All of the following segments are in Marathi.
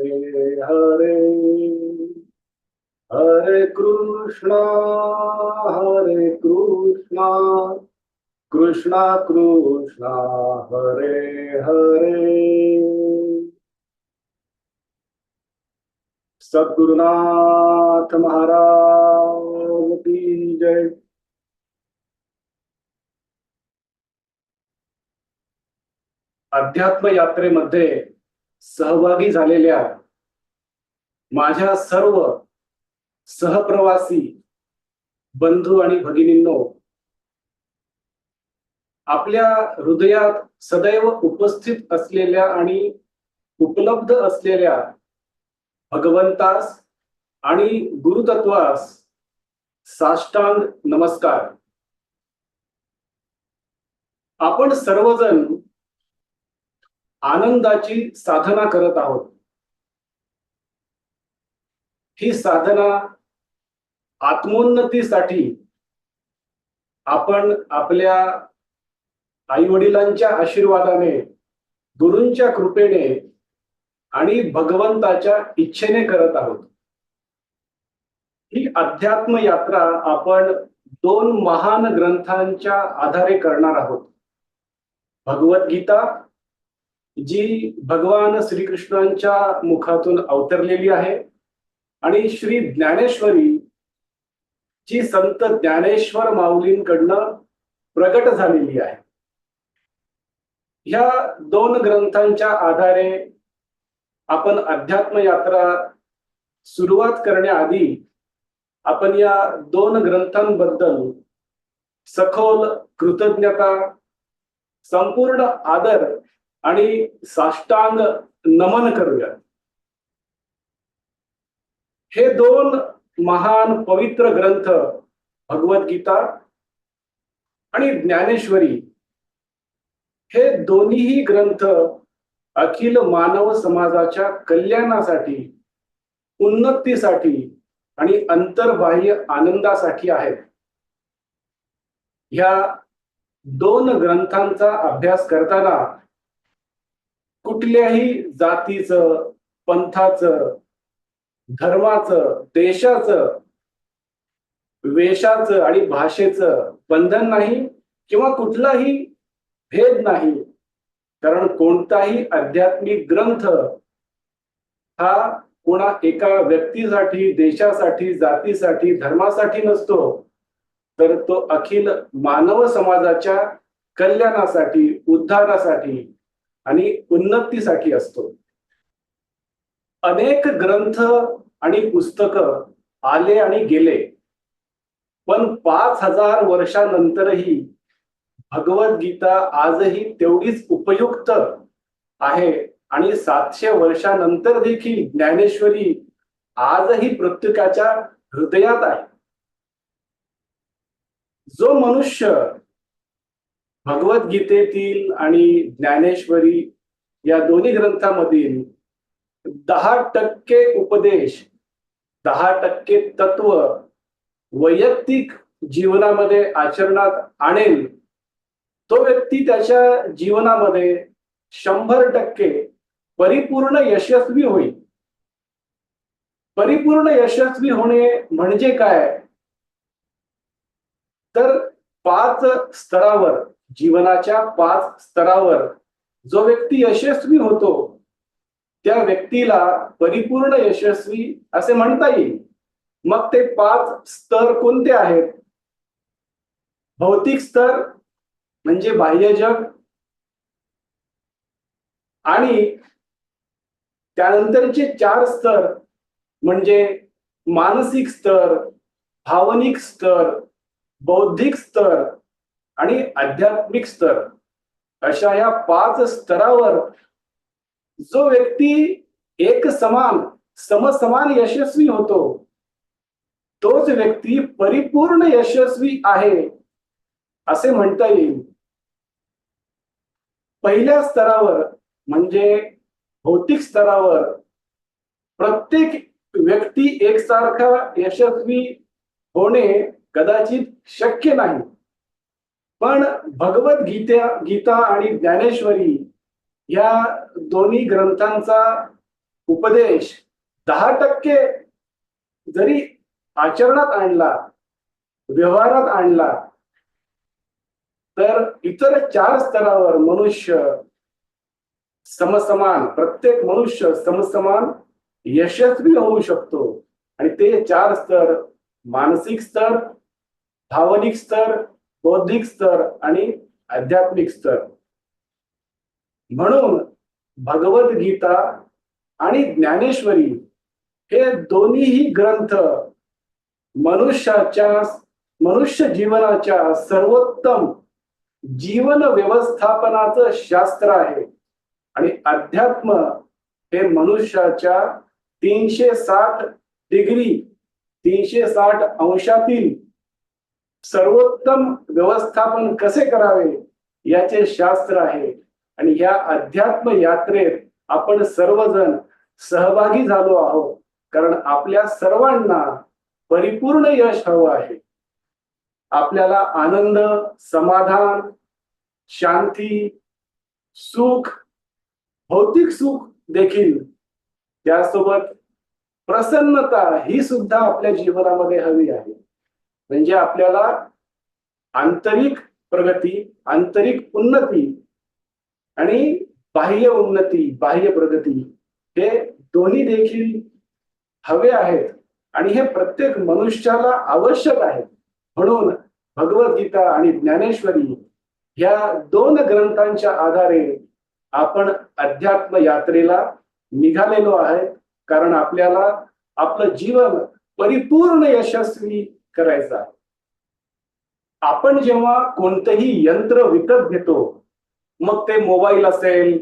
हरे हरे हरे कृष्णा हरे कृष्णा कृष्णा कृष्णा हरे हरे। सद्गुरुनाथ महाराज की जय। अध्यात्म यात्रेमध्ये सहभागी झालेल्या माझ्या सर्व सहप्रवासी बंधू आणि भगिनींनो आपल्या हृदयात सदैव उपस्थित असलेल्या आणि उपलब्ध असलेल्या भगवंतास आणि गुरुतत्वास साष्टांग नमस्कार. आपण सर्वजण आनंदाची साधना करत आहोत. ही साधना आत्मोन्नतीसाठी आपण आपल्या आई वडिलांच्या आशीर्वादाने गुरूंच्या कृपेने आणि भगवंताच्या इच्छेने करत आहोत. ही अध्यात्म यात्रा आपण दोन महान ग्रंथांच्या आधारे करणार आहोत. भगवद्गीता जी भगवान श्रीकृष्णांच्या मुखातून अवतरलेली आहे आणि श्री ज्ञानेश्वरी जी संत ज्ञानेश्वर माऊलींकडनं प्रकट झालेली आहे. ह्या दोन ग्रंथांच्या आधारे आपण अध्यात्म यात्रा सुरुवात करण्याआधी आपण या दोन ग्रंथांबद्दल सखोल कृतज्ञता संपूर्ण आदर आणि साष्टांग नमन करूया हे दोन महान पवित्र ग्रंथ भगवद्गीता आणि ज्ञानेश्वरी हे दोन्हीही ग्रंथ अखिल मानव समाजाच्या कल्याणासाठी उन्नतीसाठी आणि अंतर्बाह्य आनंदासाठी आहेत. ह्या दोन ग्रंथांचा अभ्यास करताना कुठल्याही जातीचं पंथाचं धर्माचं देशाचं वेशाचं आणि भाषेचं बंधन नाही किंवा कुठलाही भेद नाही. कारण कोणताही आध्यात्मिक ग्रंथ हा कोणा एका व्यक्तीसाठी देशासाठी जातीसाठी धर्मासाठी नसतो तर तो अखिल मानव समाजाच्या कल्याणासाठी उद्धारासाठी आणि उन्नतीसाठी असतो. अनेक ग्रंथ आणि पुस्तक आले आणि गेले पण पाच हजार वर्षानंतरही भगवद्गीता आजही तेवढीच उपयुक्त आहे आणि सातशे वर्षानंतर देखील ज्ञानेश्वरी आजही प्रत्येकाच्या हृदयात आहे. जो मनुष्य भगवद्गीतेतील आणि ज्ञानेश्वरी या दोन्ही ग्रंथामधील दहा टक्के उपदेश दहा टक्के तत्व वैयक्तिक जीवनामध्ये आचरणात आणेल तो व्यक्ती त्याच्या जीवनामध्ये शंभर टक्के परिपूर्ण यशस्वी होईल. परिपूर्ण यशस्वी होणे म्हणजे काय? तर पाच स्तरावर जीवनाच्या पाच स्तरावर जो व्यक्ती यशस्वी होतो त्या व्यक्तीला परिपूर्ण यशस्वी असे म्हणता येईल. मग ते पाच स्तर कोणते आहेत? भौतिक स्तर म्हणजे बाह्य जग आणि त्यानंतरचे चार स्तर म्हणजे मानसिक स्तर भावनिक स्तर बौद्धिक स्तर आणि आध्यात्मिक स्तर अशा या पाच स्तरावर जो व्यक्ती एक समान समसमान यशस्वी होतो तोच व्यक्ती परिपूर्ण यशस्वी आहे असे म्हणता येईल. पहिल्या स्तरावर म्हणजे भौतिक स्तरावर प्रत्येक व्यक्ती एकसारखा यशस्वी होणे कदाचित शक्य नाही. पण भगवत गीता गीता आणि ज्ञानेश्वरी या दोन्ही ग्रंथांचा उपदेश दहा टक्के जरी आचरणात आणला व्यवहारात आणला तर इतर चार स्तरावर मनुष्य समसमान प्रत्येक मनुष्य समसमान यशस्वी होऊ शकतो. आणि ते चार स्तर मानसिक स्तर भावनिक स्तर बौद्धिक स्तर आणि आध्यात्मिक स्तर. म्हणून भगवद्गीता आणि ज्ञानेश्वरी हे दोन्हीही ग्रंथ मनुष्याच्या मनुष्य जीवनाच्या सर्वोत्तम जीवन व्यवस्थापनाचं शास्त्र आहे. आणि अध्यात्म हे मनुष्याच्या तीनशे साठ डिग्री तीनशे साठ अंशातील सर्वोत्तम व्यवस्थापन कसे करावे याचे शास्त्र आहे. आणि या अध्यात्म यात्रेत आपण सर्वजण सहभागी झालो आहोत. कारण आपल्या सर्वांना परिपूर्ण यश हवं आहे. आपल्याला आनंद समाधान शांती सुख भौतिक सुख देखील त्यासोबत प्रसन्नता ही सुद्धा आपल्या जीवनामध्ये हवी आहे. म्हणजे आपल्याला आंतरिक प्रगती आंतरिक उन्नती आणि बाह्य उन्नती बाह्य प्रगती हे दोन्ही देखील हवे आहेत आणि हे प्रत्येक मनुष्याला आवश्यक आहे म्हणून भगवद्गीता आणि ज्ञानेश्वरी या दोन ग्रंथांच्या आधारे आपण अध्यात्म यात्रेला निघालेलो आहे कारण आपल्याला आपलं जीवन परिपूर्ण यशस्वी करायचं. आहे आपण जेव्हा कोणतंही यंत्र विकत घेतो मग ते मोबाईल असेल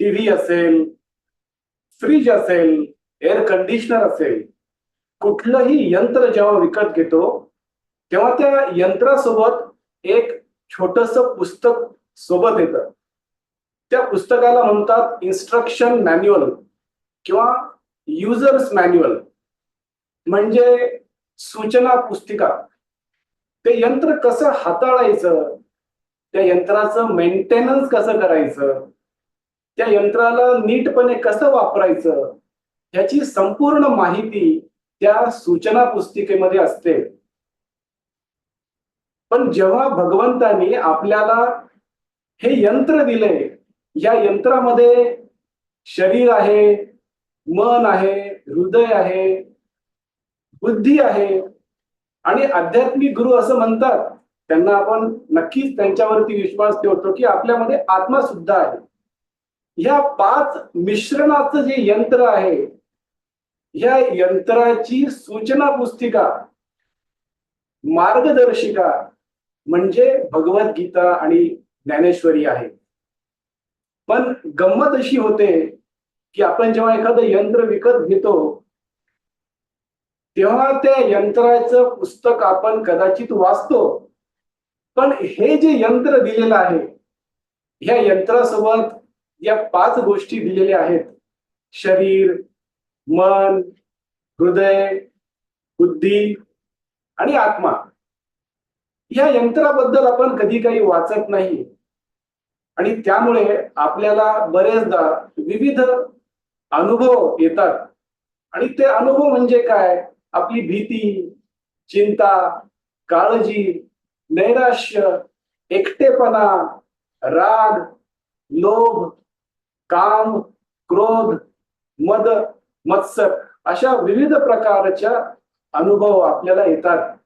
टीव्ही असेल फ्रीज असेल एअर कंडिशनर असेल कुठलंही यंत्र जेव्हा विकत घेतो तेव्हा त्या यंत्रासोबत एक छोटस पुस्तक सोबत येतं. त्या पुस्तकाला म्हणतात इन्स्ट्रक्शन मॅन्युअल किंवा युजर्स मॅन्युअल म्हणजे सूचना पुस्तिका. ते यंत्र कसं हाताळायचं? त्या यंत्राचं मेंटेनन्स कसं करायचं? त्या यंत्राला नीटपणे कसं वापरायचं? ह्याची संपूर्ण माहिती त्या सूचना पुस्तिकेमध्ये असते. पण जेव्हा भगवंतानी आपल्याला हे यंत्र दिले या यंत्रामध्ये शरीर आहे मन आहे हृदय आहे बुद्धी आहे. आणि आध्यात्मिक गुरु असं म्हणतात त्यांना आपण नक्कीच त्यांच्यावरती विश्वास ठेवतो की आपल्यामध्ये आत्मा सुद्धा आहे. ह्या पाच मिश्रणाचं जे यंत्र आहे ह्या यंत्राची सूचना पुस्तिका मार्गदर्शिका म्हणजे भगवद्गीता आणि ज्ञानेश्वरी आहे. पण गंमत अशी होते की आपण जेव्हा एखादं यंत्र विकत घेतो तेव्हा त्या यंत्राचं पुस्तक आपण कदाचित वाचतो. पण हे जे यंत्र दिलेलं आहे ह्या यंत्रासोबत या पाच गोष्टी दिलेल्या आहेत. शरीर मन हृदय बुद्धी आणि आत्मा. या यंत्राबद्दल आपण कधी काही वाचत नाही. आणि त्यामुळे आपल्याला बरेचदा विविध अनुभव येतात. आणि ते अनुभव म्हणजे काय? आपली भीती चिंता काळजी नैराश्य एकटेपणा राग लोभ काम क्रोध मद मत्सर अशा विविध प्रकारच्या अनुभव आपल्याला येतात.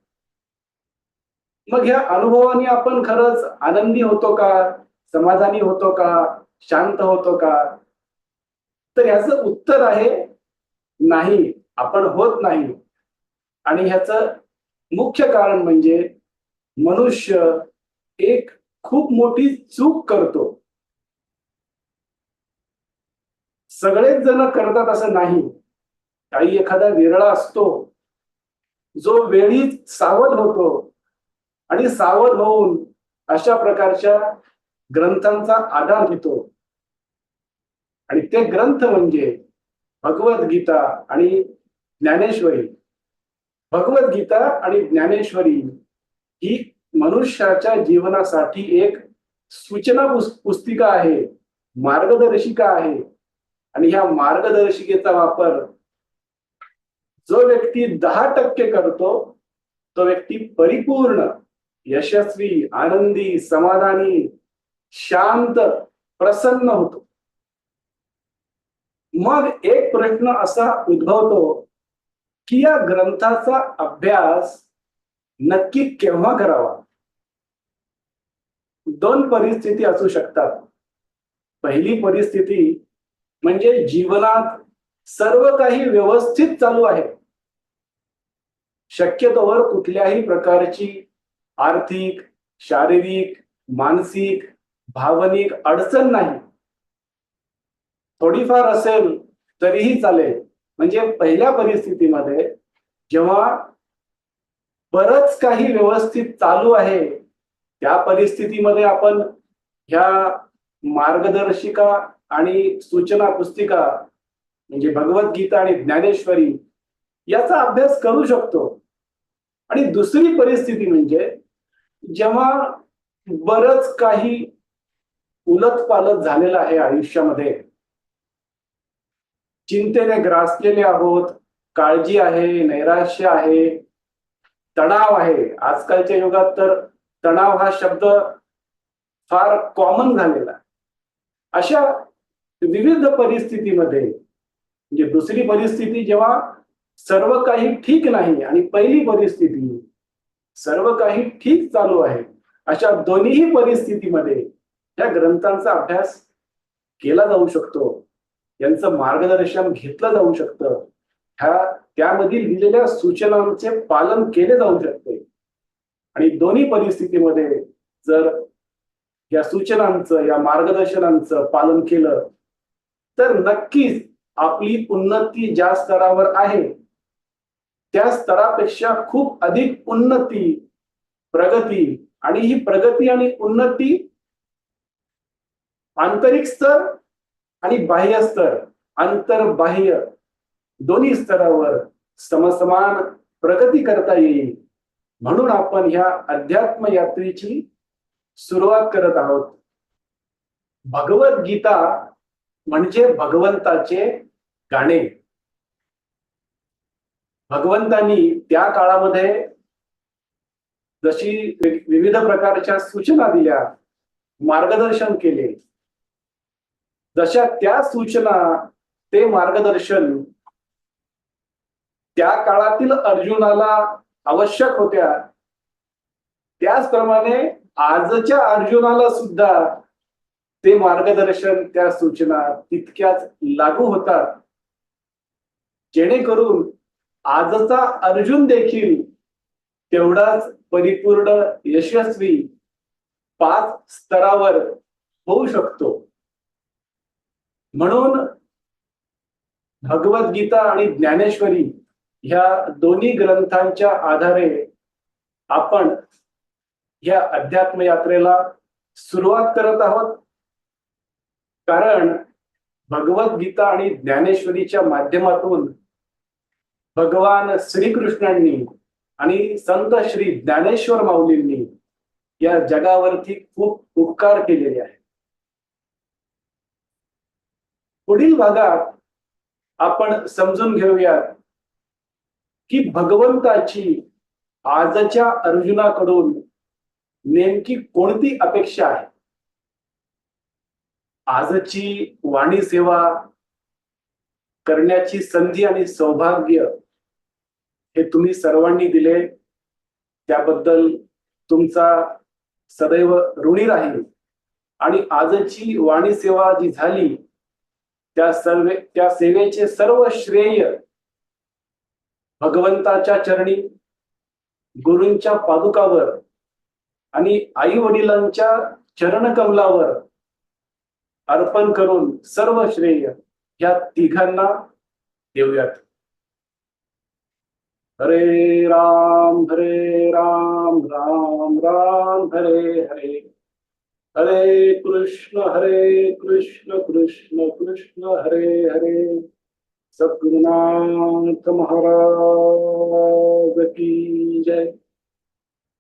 मग ह्या अनुभवाने आपण खरंच आनंदी होतो का? समाधानी होतो का? शांत होतो का? तर ह्याचं उत्तर आहे नाही आपण होत नाही. आणि ह्याचं मुख्य कारण म्हणजे मनुष्य एक खूप मोठी चूक करतो. सगळेच जण करतात असं नाही. काही एखादा विरळा असतो जो वेळीच सावध होतो आणि सावध होऊन अशा प्रकारच्या ग्रंथांचा आधार घेतो. आणि ते ग्रंथ म्हणजे भगवद्गीता आणि ज्ञानेश्वरी. भगवद्गीता आणि ज्ञानेश्वरी ही मनुष्याच्या जीवनासाठी एक सूचना पुस- पुस्तिका आहे मार्गदर्शिका आहे. आणि ह्या मार्गदर्शिकेचा वापर जो व्यक्ती दहा टक्के करतो तो व्यक्ती परिपूर्ण यशस्वी आनंदी समाधानी शांत प्रसन्न होतो. मग एक प्रश्न असा उद्भवतो की या ग्रंथाचा अभ्यास नक्की केव्हा करावा? दोन परिस्थिती असू शकतात. पहिली परिस्थिती म्हणजे जीवनात सर्व काही व्यवस्थित चालू आहे. शक्यतोवर कुठल्याही प्रकारची आर्थिक शारीरिक मानसिक भावनिक अडचण नाही. थोडीफार असेल तरीही चालेल. म्हणजे पहिल्या परिस्थितीमध्ये जेव्हा बरंच काही व्यवस्थित चालू आहे त्या परिस्थितीमध्ये आपण ह्या मार्गदर्शिका आणि सूचना पुस्तिका म्हणजे भगवद्गीता आणि ज्ञानेश्वरी याचा अभ्यास करू शकतो. आणि दुसरी परिस्थिती म्हणजे जेव्हा बरंच काही उलत पालत झालेलं आहे आयुष्यामध्ये चिंतेने ग्रासलेले आहोत. काळजी आहे नैराश्य आहे तणाव आहे. आजकालच्या युगात तर तणाव हा शब्द फार कॉमन झालेला अशा विविध परिस्थितीमध्ये म्हणजे दुसरी परिस्थिती जेव्हा सर्व काही ठीक नाही आणि पहिली परिस्थिती सर्व काही ठीक चालू आहे अशा दोन्हीही परिस्थितीमध्ये या ग्रंथांचा अभ्यास केला जाऊ शकतो. यांचं मार्गदर्शन घेतलं जाऊ शकतं. ह्या त्यामधील दिलेल्या सूचनांचे पालन केले जाऊ शकते. आणि दोन्ही परिस्थितीमध्ये जर या सूचनांचं या मार्गदर्शनांचं पालन केलं तर नक्कीच आपली उन्नती ज्या स्तरावर आहे त्या स्तरापेक्षा खूप अधिक उन्नती प्रगती आणि ही प्रगती आणि उन्नती आंतरिक स्तर आणि बाह्य स्तर आंतरबाह्य दोन्ही स्तरावर समसमान प्रगती करता येईल. म्हणून आपण ह्या अध्यात्म यात्रेची सुरुवात करत आहोत. भगवत गीता म्हणजे भगवंताचे गाणे. भगवंतांनी त्या काळामध्ये जशी विविध प्रकारच्या सूचना दिल्या मार्गदर्शन केले जशा त्या सूचना ते मार्गदर्शन त्या काळातील अर्जुनाला आवश्यक होत्या. त्याचप्रमाणे आजच्या अर्जुनाला सुद्धा ते मार्गदर्शन त्या सूचना तितक्याच लागू होतात. जेणेकरून आजचा अर्जुन देखील तेवढाच परिपूर्ण यशस्वी पाच स्तरावर होऊ शकतो. म्हणून भगवद्गीता आणि ज्ञानेश्वरी ह्या दोन्ही ग्रंथांच्या आधारे आपण या अध्यात्म यात्रेला सुरुवात करत आहोत. कारण भगवद्गीता आणि ज्ञानेश्वरीच्या माध्यमातून भगवान श्रीकृष्णांनी आणि संत श्री ज्ञानेश्वर माऊलींनी या जगावरती खूप उपकार केलेले आहेत. पुढील भागात आपण समजून घेऊया की भगवंताची आजच्या अर्जुनाकडून नेमकी कोणती अपेक्षा आहे? आजची वाणी सेवा करण्याची संधी आणि सौभाग्य हे तुम्ही सर्वांनी दिले. त्याबद्दल तुमचा सदैव ऋणी राहील. आणि आजची वाणी सेवा जी झाली त्या सर्व त्या सेवेचे सर्व श्रेय भगवंताच्या चरणी गुरूंच्या पादुकावर आणि आई वडिलांच्या चरणकमलावर अर्पण करून सर्व श्रेय ह्या तिघांना देऊयात. हरे राम हरे राम राम राम हरे हरे. हरे कृष्ण हरे कृष्ण कृष्ण कृष्ण हरे हरे। सद्गुरुनाथ महाराज की जय।